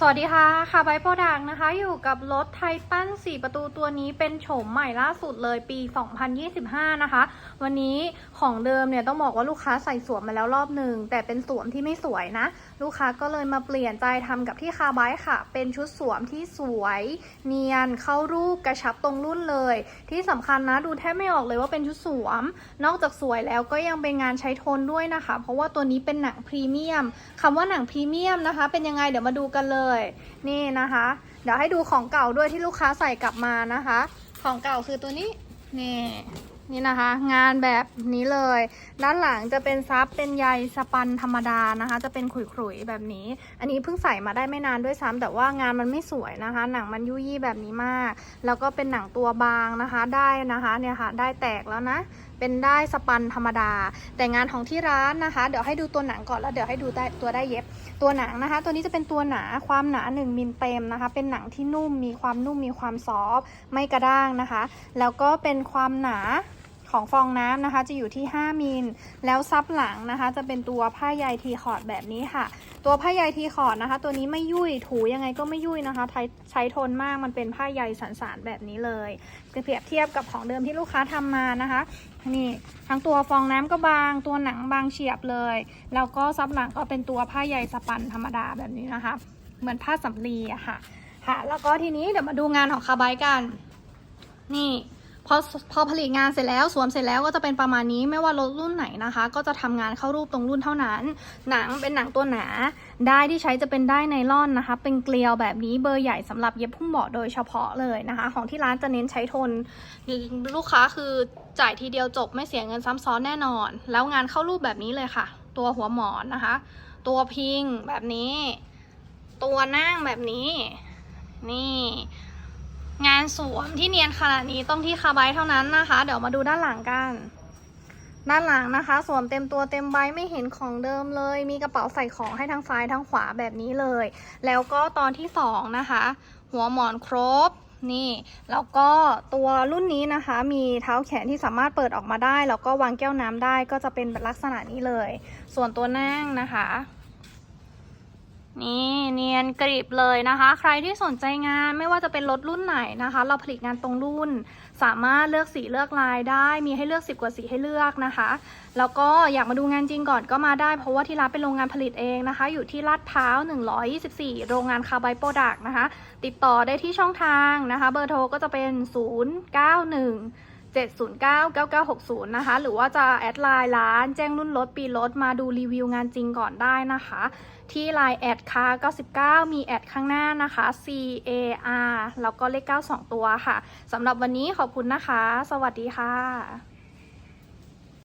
สวัสดีค่ะค่ะไบโปรดักนะคะ อยู่กับรถไททัน4 ประตูตัวนี้เป็นโฉมใหม่ล่าสุดเลยปี 2025 นะคะ วันนี้ของเดิมเนี่ยต้องบอกว่าลูกค้าใส่สวมมาแล้วรอบหนึ่ง แต่เป็นสวมที่ไม่สวยนะ ลูกค้าก็เลยมาเปลี่ยนใจทำกับที่คาไบค่ะ เป็นชุดสวมที่สวย เนียนเข้ารูปกระชับตรงรุ่นเลย ที่สำคัญนะดูแทบไม่ออกเลยว่าเป็นชุดสวม นอกจากสวยแล้วก็ยังเป็นงานใช้โทนด้วยนะคะ เพราะว่าตัวนี้เป็นหนังพรีเมียมคำว่าหนังพรีเมียมนะคะ เป็นยังไงเดี๋ยวมาดูกันเลยนี่นะคะ เดี๋ยวให้ดูของเก่าด้วยที่ลูกค้าใส่กลับมานะคะ ของเก่าคือตัวนี้นี่นี่นะคะ งานแบบนี้เลย ด้านหลังจะเป็นซับเป็นใยสปันธรรมดานะคะ จะเป็นขุยๆแบบนี้ อันนี้เพิ่งใส่มาได้ไม่นานด้วยซ้ำแต่ว่างานมันไม่สวยนะคะ หนังมันยุยี่แบบนี้มาก แล้วก็เป็นหนังตัวบางนะคะ ได้นะคะเนี่ยค่ะ ได้แตกแล้วนะ เป็นได้สปันธรรมดา แต่งานของที่ร้านนะคะ เดี๋ยวให้ดูตัวหนังก่อนแล้วเดี๋ยวให้ดูได้ตัวได้เย็บ ตัวหนังนะคะ ตัวนี้จะเป็นตัวหนาความหนา 1มิลเต็มนะคะ เป็นหนังที่นุ่มมีความนุ่มมีความซอฟไม่กระด้างนะคะ แล้วก็เป็นความหนา ของฟองน้ำนะคะ จะอยู่ที่ 5มิลแล้วซับหลังนะคะ จะเป็นตัวผ้าใยทีคอร์ดแบบนี้ค่ะ ตัวผ้าใยทีคอร์ดนะคะ ตัวนี้ไม่ยุ่ยถูยังไงก็ไม่ยุ่ยนะคะ ใช้ทนมากมันเป็นผ้าใยสันๆแบบนี้เลยเปรียบเทียบกับของเดิมที่ลูกค้าทำมานะคะนี่ทั้งตัวฟองน้ำก็บาง ตัวหนังบางเฉียบเลย แล้วก็ซับหลังก็เป็นตัวผ้าใยสปันธรรมดาแบบนี้นะคะ เหมือนผ้าสำลีอะค่ะค่ะ แล้วก็ทีนี้เดี๋ยวมาดูงานของคาไบกัน นี่ พอพอผลิตงานเสร็จแล้วสวมเสร็จแล้วก็จะเป็นประมาณนี้ไม่ว่ารถรุ่นไหนนะคะ ก็จะทำงานเข้ารูปตรงรุ่นเท่านั้น หนังเป็นหนังตัวหนาได้ที่ใช้จะเป็นได้ไนล่อนนะคะ เป็นเกลียวแบบนี้เบอร์ใหญ่สำหรับเย็บพุ่มเบาะโดยเฉพาะเลยนะคะ ของที่ร้านจะเน้นใช้ทนลูกค้าคือจ่ายทีเดียวจบไม่เสียเงินซ้ำซ้อนแน่นอน แล้วงานเข้ารูปแบบนี้เลยค่ะ ตัวหัวหมอนนะคะ ตัวพิงแบบนี้ ตัวนั่งแบบนี้ นี่ งานสวมที่เนียนขนาดนี้ต้องที่คาไบเท่านั้นนะคะ เดี๋ยวมาดูด้านหลังกัน ด้านหลังนะคะ สวมเต็มตัวเต็มใบไม่เห็นของเดิมเลย มีกระเป๋าใส่ของให้ทั้งซ้ายทั้งขวาแบบนี้เลย แล้วก็ตอนที่สองนะคะ หัวหมอนครบนี่แล้วก็ตัวรุ่นนี้นะคะ มีเท้าแขนที่สามารถเปิดออกมาได้ แล้วก็วางแก้วน้ำได้ก็จะเป็นลักษณะนี้เลย ส่วนตัวนั่งนะคะ นี่เนียนกริบเลยนะคะ ใครที่สนใจงานไม่ว่าจะเป็นรถรุ่นไหนนะคะ เราผลิตงานตรงรุ่น สามารถเลือกสีเลือกลายได้ มีให้เลือก 10 กว่าสีให้เลือกนะคะ แล้วก็อยากมาดูงานจริงก่อนก็มาได้ เพราะว่าที่ร้านเป็นโรงงานผลิตเองนะคะ อยู่ที่ลาดพร้าว 124 โรงงานคาร์ไบโปรดักนะคะ ติดต่อได้ที่ช่องทางนะคะ เบอร์โทรก็จะเป็น 091 709-9960 นะคะ หรือว่าจะแอดไลน์ร้านแจ้งรุ่นรถปีรถมาดูรีวิวงานจริงก่อนได้นะคะ ที่ไลน์แอดคา99 มีแอดข้างหน้านะคะ C A R แล้วก็เลข 9 2 ตัวค่ะสำหรับวันนี้ขอบคุณนะคะ สวัสดีค่ะ